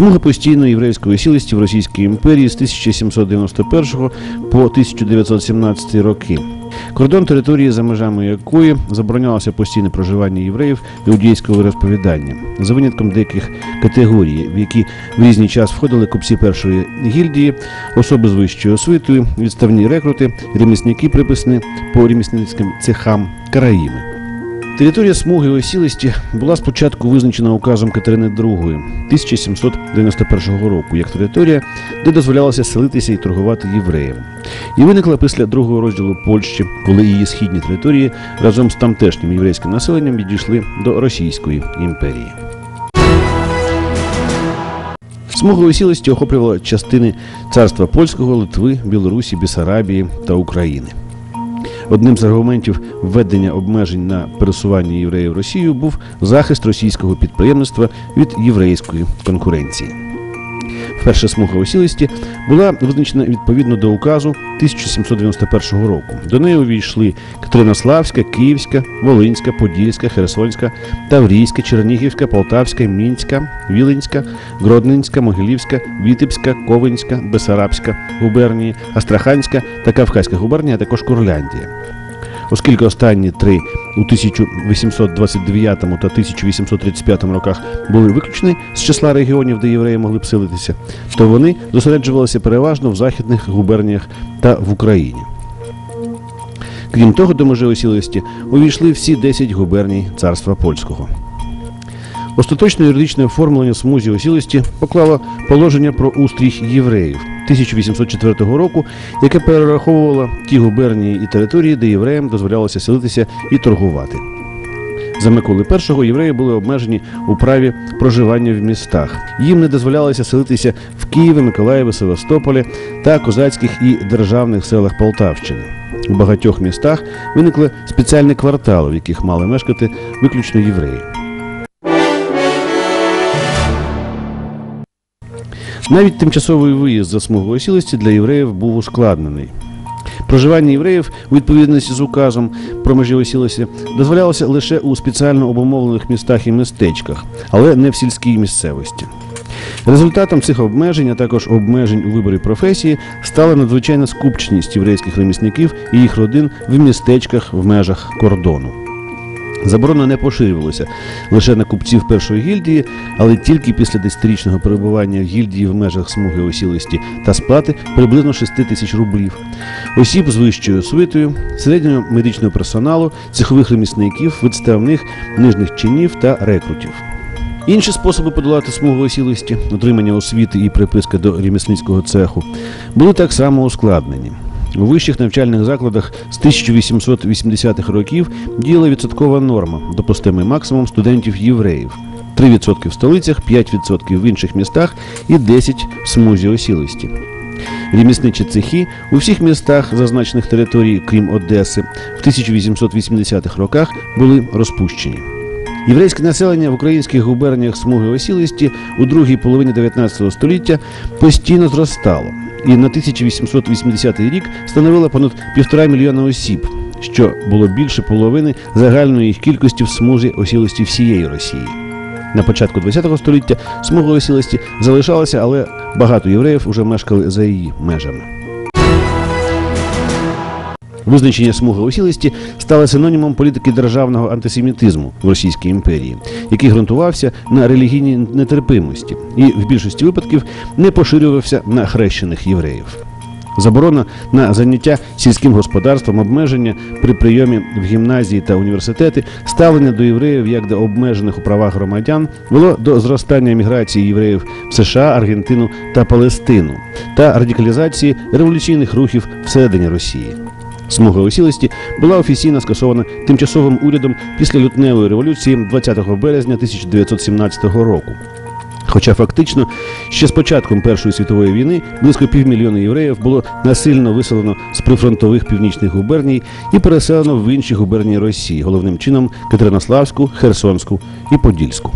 Смуга постійної єврейської сілості в Російській імперії з 1791 по 1917 роки. Кордон території, за межами якої заборонялося постійне проживання євреїв іудейського розповідання, за винятком деяких категорій, в які в різний час входили купці першої гільдії, особи з вищою освітою, відставні рекрути, ремісники, приписані по ремісницьким цехам, караїми. Територія смуги осілості була спочатку визначена указом Катерини II 1791 року як територія, де дозволялося селитися і торгувати євреям. І виникла після другого розділу Польщі, коли її східні території разом з тамтешнім єврейським населенням відійшли до Російської імперії. Смуга осілості охоплювала частини царства польського, Литви, Білорусі, Бісарабії та України. Одним з аргументів введення обмежень на пересування євреїв в Росію був захист російського підприємництва від єврейської конкуренції. Перша смуга осілості була визначена відповідно до указу 1791 року. До неї увійшли Катеринославська, Київська, Волинська, Подільська, Херсонська, Таврійська, Чернігівська, Полтавська, Мінська, Віленська, Гродненська, Могилівська, Вітебська, Ковенська, Бесарабська губернії, Астраханська та Кавказька губернія, а також Курляндія. Оскільки останні три у 1829 та 1835 роках були виключені з числа регіонів, де євреї могли б селитися, то вони зосереджувалися переважно в західних губерніях та в Україні. Крім того, до межі осілості увійшли всі 10 губерній царства польського. Остаточне юридичне оформлення смузі осілості поклало положення про устрій євреїв 1804 року, яке перераховувало ті губернії і території, де євреям дозволялося селитися і торгувати. За Миколи І євреї були обмежені у праві проживання в містах. Їм не дозволялося селитися в Києві, Миколаєві, Севастополі та козацьких і державних селах Полтавщини. У багатьох містах виникли спеціальні квартали, в яких мали мешкати виключно євреї. Навіть тимчасовий виїзд за смугу осілості для євреїв був ускладнений. Проживання євреїв у відповідності з указом про межі осілості дозволялося лише у спеціально обумовлених містах і містечках, але не в сільській місцевості. Результатом цих обмежень, а також обмежень у виборі професії, стала надзвичайна скупченість єврейських ремісників і їх родин в містечках в межах кордону. Заборона не поширювалася лише на купців першої гільдії, але тільки після десятирічного перебування в гільдії в межах смуги осілості та сплати приблизно 6 тисяч рублів. Осіб з вищою освітою, середнього медичного персоналу, цехових ремісників, відставних нижніх чинів та рекрутів. Інші способи подолати смугу осілості, отримання освіти і приписка до ремісницького цеху, були так само ускладнені. У вищих навчальних закладах з 1880-х років діяла відсоткова норма, допустимий максимум студентів євреїв. 3% в столицях, 5% в інших містах і 10% в смузі осілості. Ремісничі цехи у всіх містах зазначених територій, крім Одеси, в 1880-х роках були розпущені. Єврейське населення в українських губерніях смуги осілості у другій половині 19 століття постійно зростало і на 1880 рік становила понад півтора мільйона осіб, що було більше половини загальної кількості в смузі осілості всієї Росії. На початку ХХ століття смуга осілості залишалася, але багато євреїв уже мешкали за її межами. Визначення смуги осілості стало синонімом політики державного антисемітизму в Російській імперії, який ґрунтувався на релігійній нетерпимості і в більшості випадків не поширювався на хрещених євреїв. Заборона на заняття сільським господарством, обмеження при прийомі в гімназії та університети, ставлення до євреїв як до обмежених у правах громадян вело до зростання міграції євреїв в США, Аргентину та Палестину та радикалізації революційних рухів всередині Росії. Смуга осілості була офіційно скасована тимчасовим урядом після лютневої революції 20 березня 1917 року. Хоча фактично ще з початком Першої світової війни близько півмільйона євреїв було насильно виселено з прифронтових північних губерній і переселено в інші губернії Росії, головним чином Катеринославську, Херсонську і Подільську.